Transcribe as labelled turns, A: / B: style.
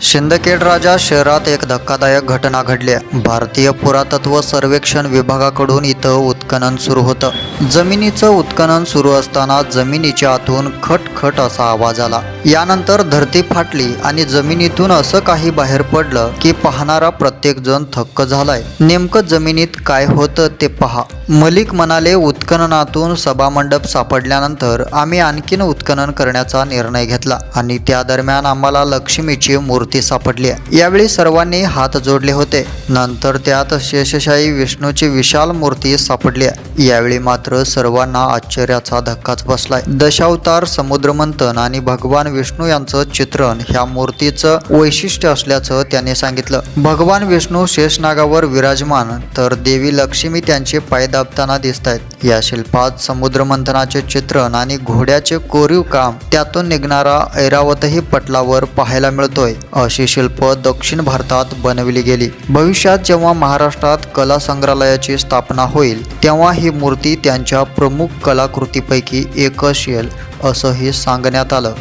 A: शिंदखेड राजा शहरात एक धक्कादायक घटना घडली. भारतीय पुरातत्व सर्वेक्षण विभागाकडून इथं उत्खनन सुरू होतं. जमिनीचं उत्खनन सुरू असताना जमिनीच्या आतून खटखट असा आवाज आला. यानंतर धरती फाटली आणि जमिनीतून असं काही बाहेर पडलं की पाहणारा प्रत्येक जण थक्क झालाय. नेमकं जमिनीत काय होतं ते पहा. मलिक म्हणाले उत्खननातून सभामंडप सापडल्यानंतर आम्ही आणखीन उत्खनन करण्याचा निर्णय घेतला आणि त्या दरम्यान आम्हाला लक्ष्मीची मूर्ती मूर्ती सापडली. यावेळी सर्वांनी हात जोडले होते. नंतर त्यात शेषशाही विष्णूची विशाल मूर्ती सापडली. यावेळी मात्र सर्वांना आश्चर्याचा धक्काच बसलाय. दशावतार समुद्रमंथन आणि भगवान विष्णू यांचं चित्रण ह्या मूर्तीचं वैशिष्ट्य असल्याचं त्याने सांगितलं. भगवान विष्णू शेषनागावर विराजमान तर देवी लक्ष्मी त्यांचे पाय दाबताना दिसत आहेत या शिल्पात समुद्रमंथनाचे चित्रण आणि घोड्याचे कोरीव काम त्यातून निघणारा ऐरावतही पटलावर पाहायला मिळतोय. अशी शिल्प दक्षिण भारतात बनवली गेली. भविष्यात जेव्हा महाराष्ट्रात कला संग्रहालयाची स्थापना होईल तेव्हा ही मूर्ती त्यांच्या प्रमुख कलाकृतीपैकी एक असेल असंही सांगण्यात आलं.